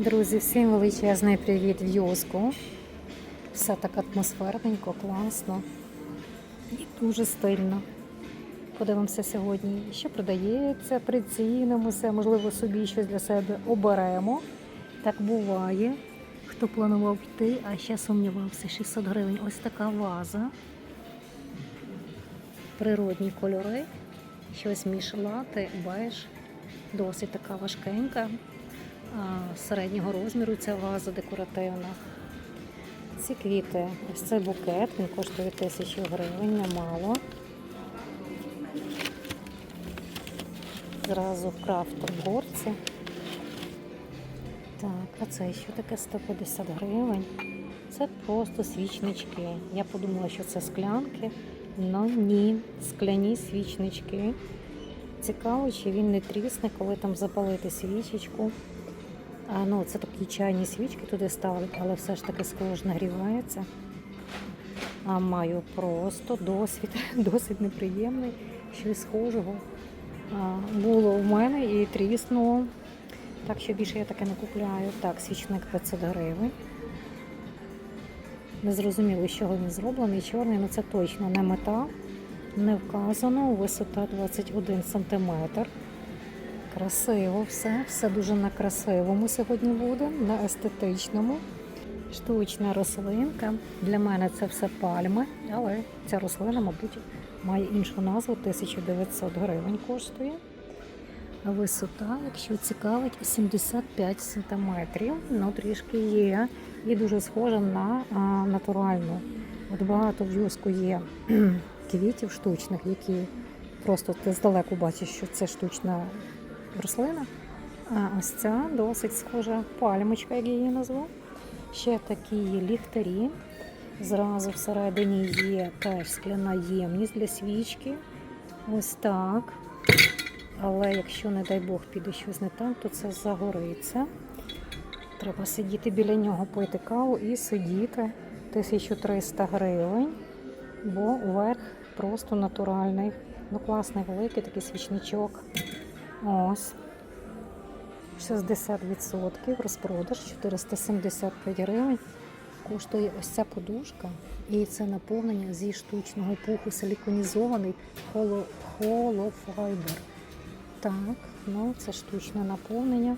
Друзі, всім величезний привіт в Йоску. Все так атмосферненько, класно і дуже стильно. Подивимося сьогодні, що продається, прицінимося, можливо, собі щось для себе оберемо. Так буває. Хто планував йти, а ще сумнівався, 600 гривень. Ось така ваза. Природні кольори. Щось між лати, беж. Досить така важкенька. Середнього розміру ця ваза декоративна. Ці квіти, ось цей букет, він коштує тисячу гривень, немало. Зразу в крафтовій горці. Так, а це що таке 150 гривень? Це просто свічнички. Я подумала, що це склянки. Ну ні, скляні свічнички. Цікаво, чи він не трісне, коли там запалити свічечку. А, ну, це такі чайні свічки туди ставлять, але все ж таки скло нагрівається. А маю просто досвід, досить неприємний, щось схожого. А, було в мене і тріснуло. Так що більше я таке не купляю. Так, свічник 500 гривень. Не зрозуміло, з чого він зроблений. Чорний, ну це точно не мета. Не вказано. Висота 21 см. Красиво все, все дуже на красивому сьогодні буде, на естетичному. Штучна рослинка. Для мене це все пальми, але ця рослина, мабуть, має іншу назву 1900 гривень коштує. Висота, якщо цікавить, 75 сантиметрів. Ну, трішки є. І дуже схожа на а, натуральну. От багато в юску є квітів штучних, які просто ти здалеку бачиш, що це штучна рослина. А ось ця досить схожа пальмочка, як я її назву. Ще такі є ліхтарі. Зразу всередині є теж скляна ємність для свічки. Ось так. Але якщо, не дай Бог, піде щось не так, то це загориться. Треба сидіти біля нього, пити каву і сидіти 1300 гривень, бо верх просто натуральний. Ну, класний великий такий свічничок. Ось. 60% розпродаж 475 гривень. Коштує ось ця подушка. І це наповнення зі штучного пуху силіконізований холо, холофайбер. Так, ну це штучне наповнення.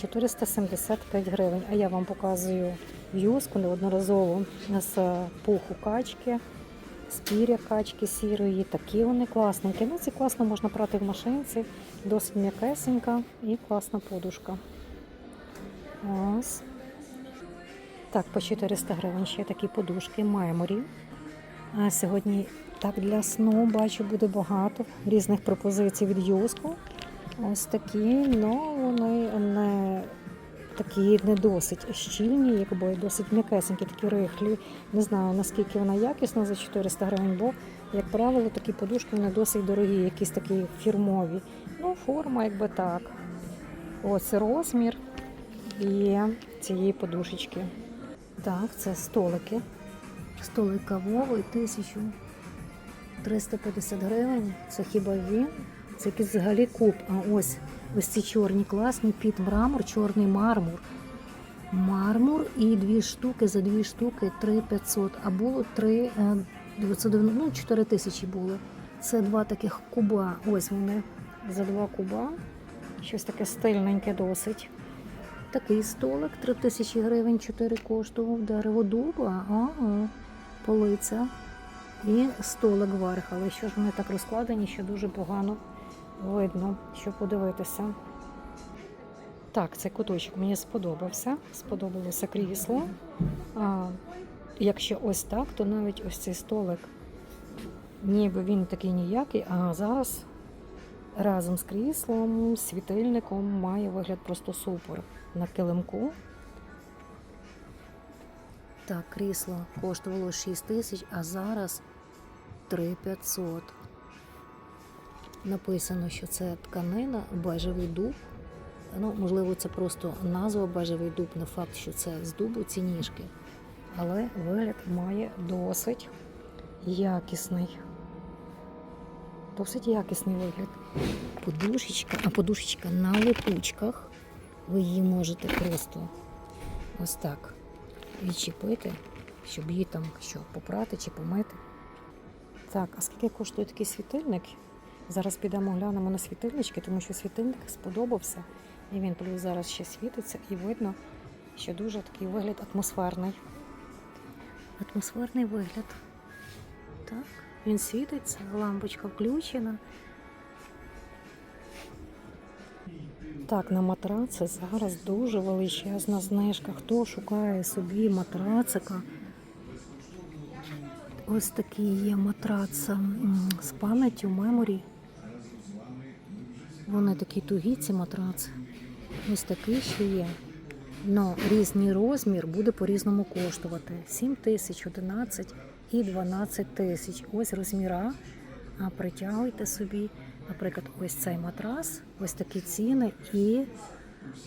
475 гривень. А я вам показую в'юзку неодноразово з пуху качки, з піря качки сірої. Такі вони класненькі. Ну, ці класно можна прати в машинці, досить м'якесенька і класна подушка. Ось. Так, по 400 гривень ще такі подушки меморі. А сьогодні так для сну бачу буде багато різних пропозицій від юску. Ось такі, ну вони не такі не досить щільні, якби досить м'якесенькі, такі рихлі. Не знаю наскільки вона якісна за 400 гривень, бо, як правило, такі подушки вони досить дорогі, якісь такі фірмові. Ну, форма, якби так. Ось розмір є цієї подушечки. Так, це столики. Столик кавовий, 1350 гривень. Це хіба він? Це якийсь взагалі куб. А ось ось ці чорні класні під мрамор, чорний мармур. Мармур і дві штуки за дві штуки 3500, а було 3 е, 990, ну 4 тисячі були. Це два таких куба. Ось вони за два куба. Щось таке стильненьке досить. Такий столик 3 тисячі гривень, 4 коштував. Дерево дуба, ага, полиця. І столик верх, але що ж вони так розкладені, що дуже погано видно, що подивитися. Так, цей куточок мені сподобався. Сподобалося крісло. А, якщо ось так, то навіть ось цей столик, ніби він такий ніякий, а зараз разом з кріслом, світильником має вигляд просто супер на килимку. Так, крісло коштувало 6 тисяч, а зараз 3500. Написано, що це тканина, бежевий дуб. Ну, можливо, це просто назва бежевий дуб, не факт, що це з дубу ці ніжки. Але вигляд має досить якісний. Досить якісний вигляд. Подушечка, а подушечка на липучках. ви її можете просто ось так відчепити, щоб її там що, попрати чи помити. Так, а скільки коштує такий світильник? Зараз підемо глянемо на світильнички, тому що світильник сподобався. І він плюс зараз ще світиться, і видно, що дуже такий вигляд атмосферний. Атмосферний вигляд. Так, він світиться, лампочка включена. Так, на матраци зараз дуже величезна знижка. Хто шукає собі матрацика? Ось такий є матрац з пам'яттю меморі. Вони такі тугі, ці матраци. Ось такий ще є. Но різний розмір буде по-різному коштувати. 7 тисяч, 11 і 12 тисяч. Ось розміра. А притягуйте собі, наприклад, ось цей матрас, ось такі ціни і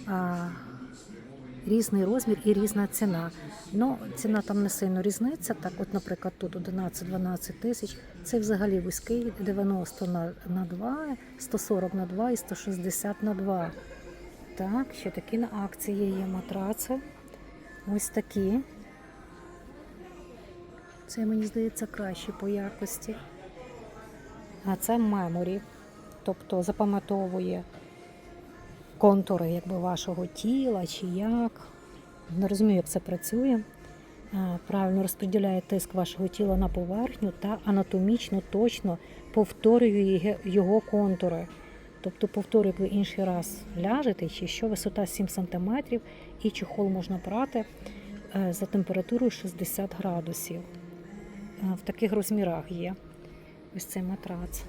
а, різний розмір і різна ціна. Ну, ціна там не сильно різниця. Так, от, наприклад, тут 11-12 тисяч. Це взагалі вузький 90 на, на 2, 140 на 2 і 160 на 2. Так, ще такі на акції є матраци. Ось такі. Це, мені здається, краще по якості. А це меморі, тобто запам'ятовує контури якби, вашого тіла чи як. Не розумію, як це працює. Правильно розподіляє тиск вашого тіла на поверхню та анатомічно точно повторює його- контури. Тобто, повторюю, як ви інший раз ляжете, чи що висота 7 см, і чехол можна брати е, за температурою 60 градусів. Е, В таких розмірах є ось цей матрац.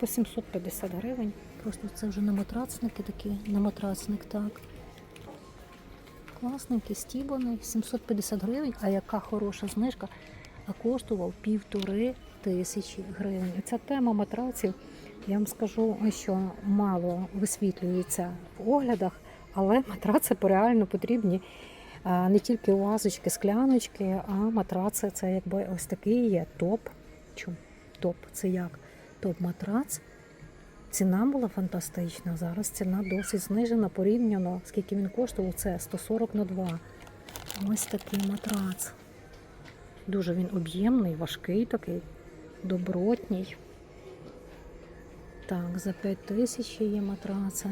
По 750 гривень. Просто це вже не матрацники такі, не матрацник, так. Класненький, стібаний, 750 гривень, а яка хороша знижка, а коштував півтори тисячі гривень. Ця тема матраців, я вам скажу, що мало висвітлюється в оглядах, але матраци реально потрібні. Не тільки вазочки, скляночки, а матраци це якби ось такий є топ. Чу, топ, це як? Топ-матрац. Ціна була фантастична. Зараз ціна досить знижена порівняно, скільки він коштував, це 140 на 2. Ось такий матрац. Дуже він об'ємний, важкий такий, добротній. Так, за 5 тисяч є матраци.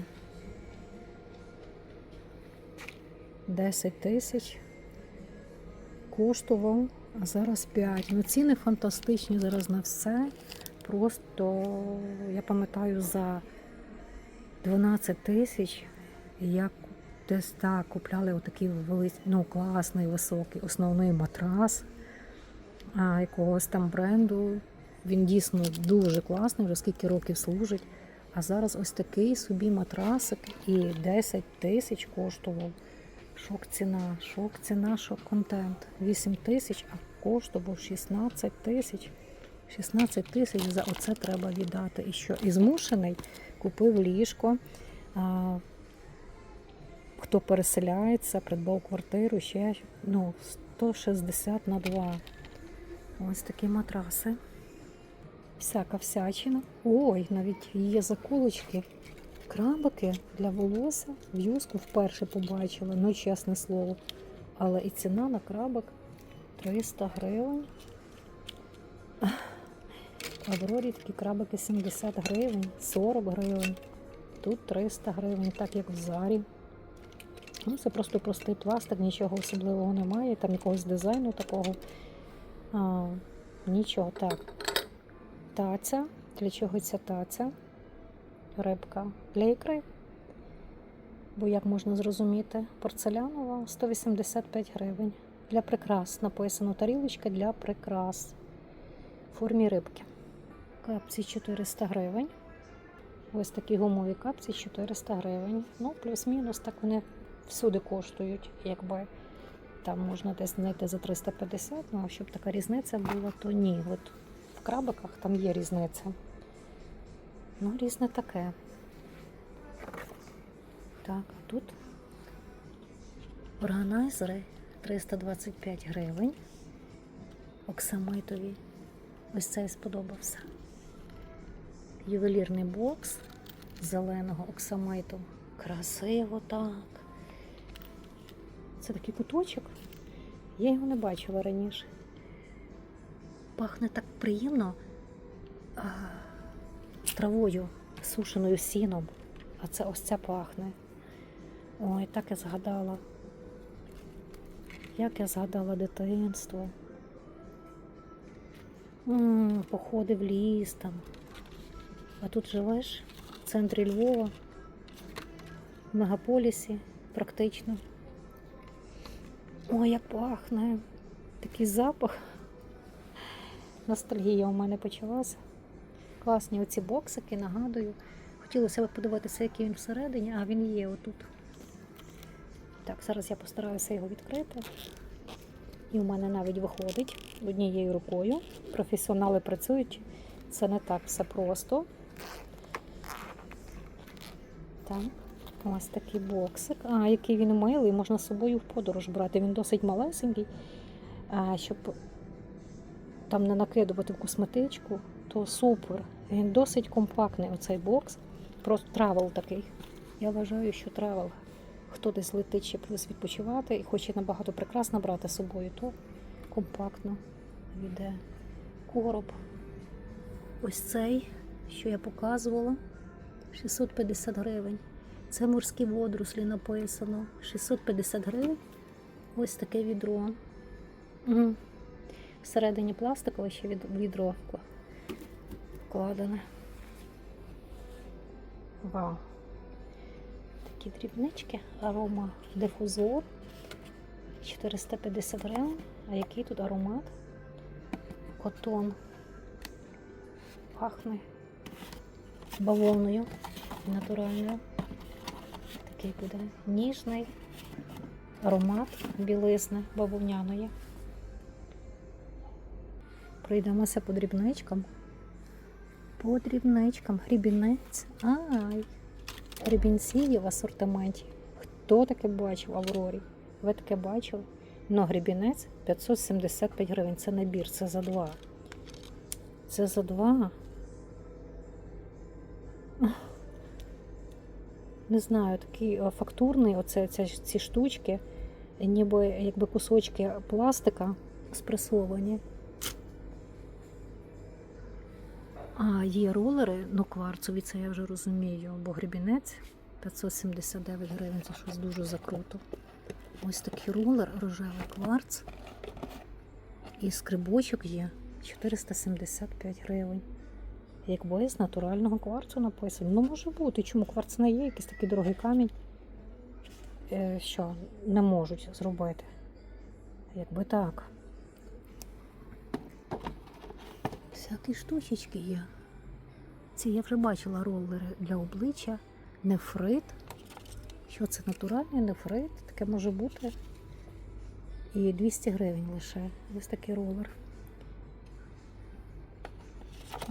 10 тисяч коштував, а зараз 5. Ну, ціни фантастичні зараз на все. Просто я пам'ятаю за 12 тисяч я десь так купляли отакий великий, ну, класний, високий основний матрас а, якогось там бренду. Він дійсно дуже класний, вже скільки років служить. А зараз ось такий собі матрасик і 10 тисяч коштував. Шок ціна, шок ціна, шок контент. 8 тисяч, а коштував 16 тисяч. 16 тисяч за оце треба віддати. І що? І змушений купив ліжко. А, хто переселяється, придбав квартиру ще ну, 160 на 2. Ось такі матраси. Всяка всячина. Ой, навіть є заколочки. Крабики для волосся в вперше побачила, ну чесне слово. Але і ціна на крабик 300 гривень. В Аврорі крабики 70 гривень, 40 гривень. Тут 300 гривень, так як в зарі. Ну, це просто простий пластик, нічого особливого немає, там якогось дизайну такого. А, нічого, так. Таця. Для чого ця таця? Рибка для. Бо як можна зрозуміти, порцелянова 185 гривень. Для прикрас написано тарілочка для прикрас в формі рибки. Капці 400 гривень. Ось такі гумові капці 400 гривень. Ну, плюс-мінус, так вони всюди коштують, якби там можна десь знайти за 350, ну а щоб така різниця була, то ні. От в крабиках там є різниця. Ну, різне таке. Так, а тут органайзери 325 гривень. Оксамитові. Ось цей сподобався. Ювелірний бокс зеленого оксамиту Красиво так. Це такий куточок. Я його не бачила раніше. Пахне так приємно а, травою, сушеною сіном. А це ось ця пахне. Ой, так я згадала. Як я згадала дитинство. м походи в ліс там. А тут живеш в центрі Львова, в мегаполісі, практично. Ой, як пахне. Такий запах. Ностальгія у мене почалася. Класні оці боксики, нагадую. Хотілося б подивитися, який він всередині, а він є отут. Так, зараз я постараюся його відкрити. І в мене навіть виходить однією рукою. Професіонали працюють. Це не так все просто. Так, ось такий боксик. А, який він милий, можна з собою в подорож брати. Він досить малесенький, а, щоб там не накидувати в косметичку, то супер. Він досить компактний, оцей бокс. Просто травел такий. Я вважаю, що травел. Хто десь летить ще плюс відпочивати і хоче набагато прекрасно брати з собою, то компактно йде короб. Ось цей, що я показувала, 650 гривень. Це морські водорослі написано. 650 гривень. Ось таке відро. Угу. Всередині пластикове ще відро вкладене. Вау. Такі дрібнички, арома дифузор 450 гривень. А який тут аромат? Котон. Пахне бавовною натуральною. Такий буде ніжний аромат білизни бавовняної. Пройдемося по дрібничкам. По дрібничкам. Грібінець. Ай! Грібінці є в асортименті. Хто таке бачив Аврорі? Ви таке бачили? Но грібінець 575 гривень. Це набір, це за два. Це за два. Не знаю, такий е, фактурний, оце ця, ці штучки, ніби якби кусочки пластика спресовані. А, є ролери, ну кварцові, це я вже розумію, бо гребінець 579 гривень, це щось дуже закруто. Ось такий ролер, рожевий кварц. І скрибочок є 475 гривень. Якби з натурального кварцу написано. Ну, може бути. Чому кварц не є, якийсь такий дорогий камінь, е, що не можуть зробити. Якби так. Всякі штучечки є. Ці я вже бачила ролери для обличчя. Нефрит. Що це натуральний нефрит? Таке може бути. І 200 гривень лише. Ось такий ролер.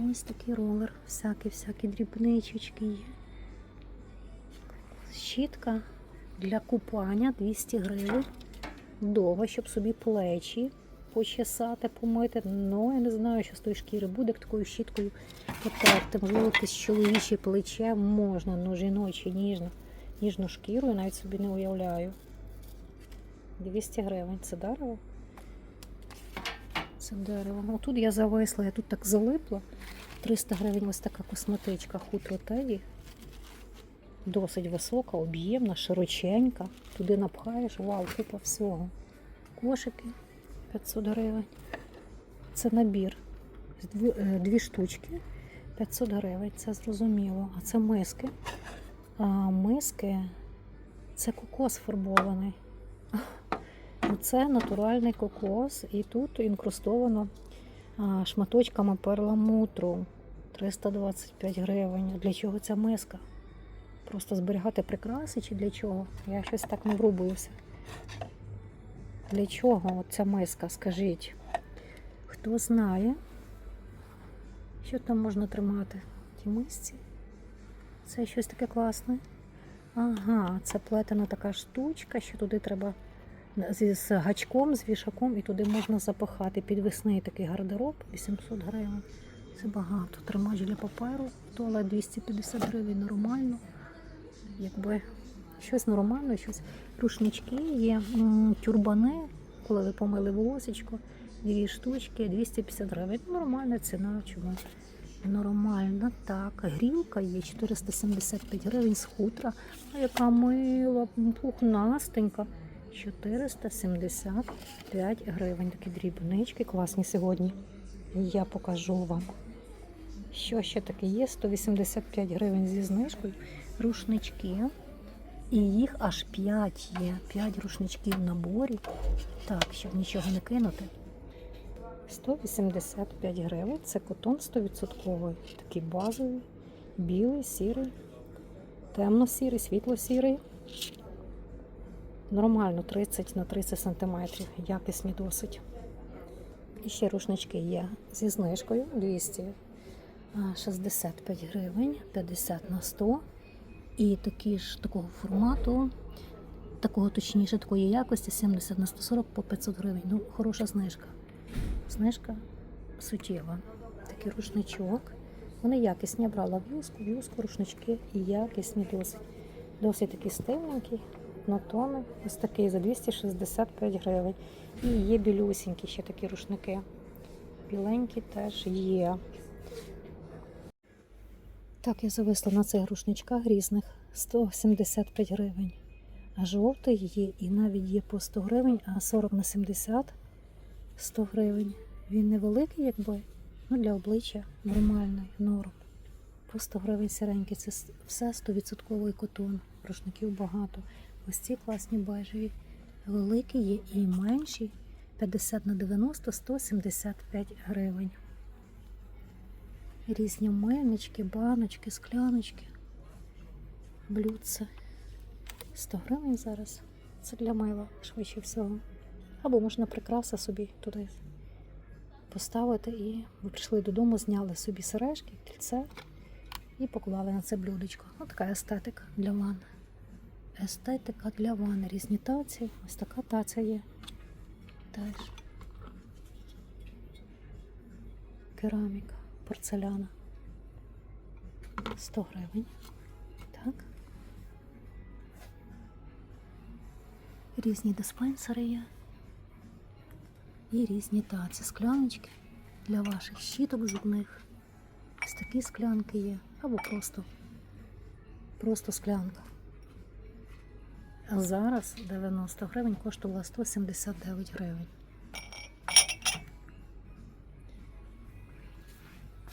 Ось такий ролер. Всякі-всякі дрібничечки є. Щітка для купання 200 гривень. Довго, щоб собі плечі почесати, помити. Ну, я не знаю, що з тої шкіри буде такою щіткою потерти. Можливо, якесь чоловіче плече можна, ну жіноче, ніжно. Ніжну шкіру я навіть собі не уявляю. 200 гривень. Це дерево? Це дерево. Ну, тут я зависла, я тут так залипла. 300 гривень ось така косметичка хутро теді. Досить висока, об'ємна, широченька. Туди напхаєш, вау, купа всього. Кошики 500 гривень. Це набір. Дві, е, дві штучки 500 гривень, це зрозуміло. А це миски. А, миски це кокос фарбований. Це натуральний кокос, і тут інкрустовано шматочками перламутру 325 гривень. Для чого ця миска? Просто зберігати прикраси чи для чого? Я щось так не врубуюся. Для чого ця миска, скажіть? Хто знає, що там можна тримати в тій мисці? Це щось таке класне. Ага, це плетена така штучка, що туди треба з, гачком, з вішаком, і туди можна запихати. Підвісний такий гардероб 800 гривень. Це багато. Тримач для паперу, туалет 250 гривень нормально. Якби Щось нормальне, щось рушнички є, тюрбани, коли ви помили волосечко, дві штучки, 250 гривень. Нормальна ціна, чому? Нормально, так. Грілка є 475 гривень з хутра. Яка мила, пухнастенька. 475 гривень. Такі дрібнички класні сьогодні. Я покажу вам. Що ще таке є? 185 гривень зі знижкою. Рушнички. І їх аж 5 є. 5 рушничків в наборі. Так, щоб нічого не кинути. 185 гривень. Це котон 100%. Такий базовий, білий, сірий, темно-сірий, світло-сірий. Нормально 30 на 30 сантиметрів. Якісні досить. І ще рушнички є зі знижкою 265 гривень, 50 на 100. І такі ж такого формату, такого точніше, такої якості 70 на 140 по 500 гривень. Ну, хороша знижка. Знижка суттєва. Такий рушничок. Вони якісні. Я брала в'юзку, в'юзку, рушнички і якісні досить. Досить такі стильненькі, однотонний. Ось такий за 265 гривень. І є білюсінькі ще такі рушники. Біленькі теж є. Так, я зависла на цих рушничках різних 175 гривень. А жовтий є і навіть є по 100 гривень, а 40 на 70 100 гривень. Він невеликий, якби, ну для обличчя нормальний, норм. По 100 гривень сіренький. Це все 100% котон. Рушників багато. Ось ці класні бежеві. Великі є і менші. 50 на 90 175 гривень. Різні мельнички, баночки, скляночки, блюдце. 100 гривень зараз. Це для мила, швидше всього. Або можна прикраса собі туди поставити і ви прийшли додому, зняли собі сережки, кільце і поклали на це блюдечко. Ось така естетика для ванни. Естетика для ванни. Різні таці. Ось така таця є. Теж. Кераміка, порцеляна. 100 гривень. Так. Різні диспенсери є. І різні таці, скляночки для ваших щіток зубних. Ось такі склянки є. Або просто, просто склянка. Зараз 90 гривень коштувала 179 гривень.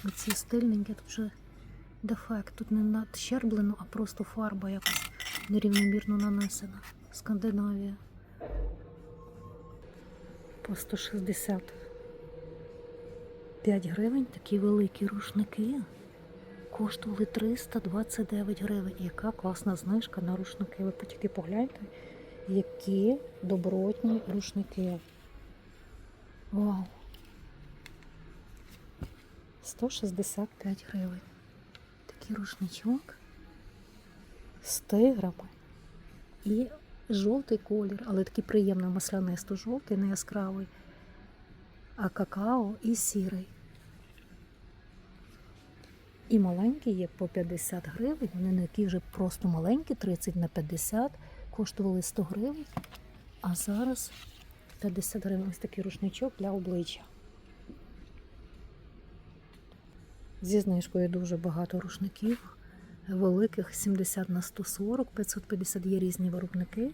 Оці стильненькі, тут вже дефект. Тут не надщерблено, а просто фарба якось нерівномірно нанесена. Скандинавія. По 165 гривень такі великі рушники коштували 329 гривень. Яка класна знижка на рушники. Ви тільки погляньте, які добротні рушники. Вау! 165 гривень. Такий рушничок з тиграми і жовтий колір, але такий приємний маслянисто жовтий, не яскравий, а какао і сірий. І маленькі є по 50 гривень. Вони не такі вже просто маленькі, 30 на 50, коштували 100 гривень. А зараз 50 гривень ось такий рушничок для обличчя. Зі знижкою дуже багато рушників. Великих 70 на 140, 550 є різні виробники.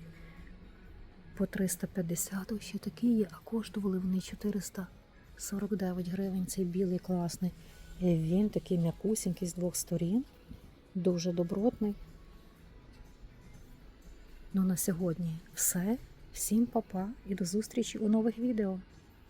По 350 ось ще такі є, а коштували вони 449 гривень. Цей білий класний. Він такий м'якусінький з двох сторін. Дуже добротний. Ну на сьогодні все. Всім па-па і до зустрічі у нових відео.